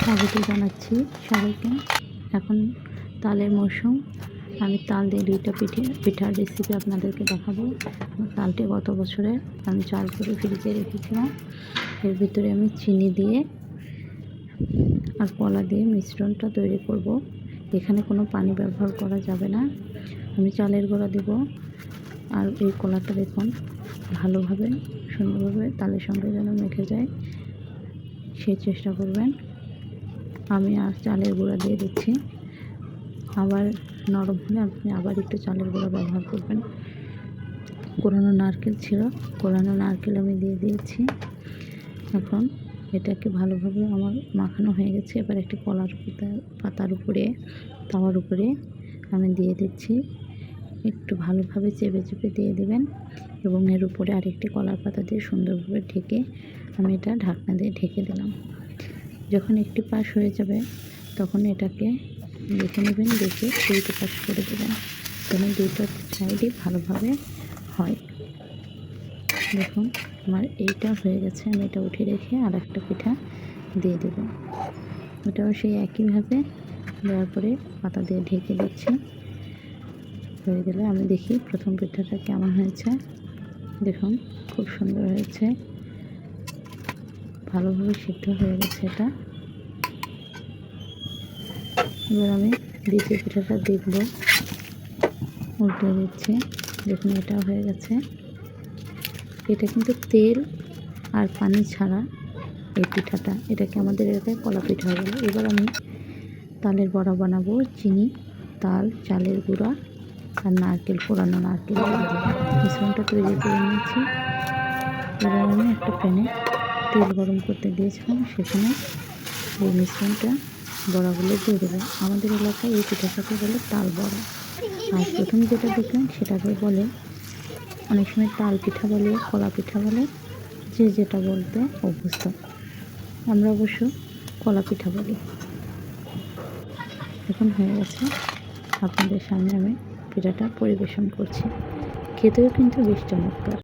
স্বাগত জানাচ্ছি সবাইকে। এখন তালের মৌসুম আমি তাল দিয়ে দুইটা পিঠে, পিঠার রেসিপি আপনাদেরকে দেখাবো। তালটি গত বছরে আমি চাল করে ফ্রিজে রেখেছিলাম। এর ভিতরে আমি চিনি দিয়ে আর কলা দিয়ে মিশ্রণটা তৈরি করব। এখানে কোনো পানি ব্যবহার করা যাবে না। আমি চালের গোড়া দেব। আর এই কলাটা দেখুন, ভালোভাবে, সুন্দরভাবে তালের সঙ্গে যেন মেখে যায়। সেই চেষ্টা করবেন। আমি আর চালের গুঁড়া দিয়ে দিচ্ছি। আবার নরম হলে আপনি আবার একটু চালের গুঁড়া ব্যবহার করবেন। কোরানো নারকেল ছিল, কোরানো নারকেল আমি দিয়ে দিয়েছি। এখন এটাকে ভালোভাবে আমার মাখানো হয়ে গেছে। এবার একটি কলার পাতা, পাতার উপরে, তাওয়ার উপরে আমি দিয়ে দিচ্ছি। একটু ভালোভাবে চেপে চেপে দিয়ে দেবেন এবং এর উপরে আরেকটি কলার পাতা দিয়ে সুন্দরভাবে ঢেকে আমি এটা ঢাকনা দিয়ে ঢেকে দিলাম। যখন একটি পাশ হয়ে যাবে, তখন এটাকে দেখে নেবেন দেখে দুইটি পাশ করে দেবেন। যেন দুইটা সাইডই ভালোভাবে হয়। দেখুন, আমার এইটা হয়ে গেছে, আমি এটা উঠে রেখে আর একটা পিঠা দিয়ে দেবো। এটাও সেই একইভাবে দেওয়ার পরে পাতা দিয়ে ঢেকে দিচ্ছি। হয়ে গেলে আমি দেখি প্রথম পিঠাটা কেমন হয়েছে। দেখুন, খুব সুন্দর হয়েছে। ভালোভাবে সিদ্ধ হয়ে গেছে এটা। এবার আমি দ্বিতীয় পিঠাটা দেখব। উল্টে দিচ্ছি, দেখুন এটা হয়ে গেছে। এটা কিন্তু তেল আর পানি ছাড়া এই পিঠাটা। এটাকে আমাদের এলাকায় কলা পিঠা বলে। এবার আমি তালের বড়া বানাবো, চিনি, তাল, চালের গুঁড়া আর নারকেল পোড়ানো নারকেল। মিশ্রণটা তৈরি করে নিয়েছি। এবার আমি একটা প্যানে তেল গরম করতে দিয়েছিলাম, সেখানে এই মিশ্রণটা বড়াগুলো দিয়ে দেবো। আমাদের এলাকায় এই পিঠাটাকে বলে তাল বড়া। আর প্রথম যেটা দেখলাম সেটাকে বলে, অনেক সময় তাল পিঠা বলে, কলা পিঠা বলে, যে যেটা বলতে অভ্যস্ত। আমরা অবশ্য কলা পিঠা বলি। এখন হয়ে গেছে আপনাদের সামনে আমি পিঠাটা পরিবেশন করছি। খেতেও কিন্তু বেশ চমৎকার।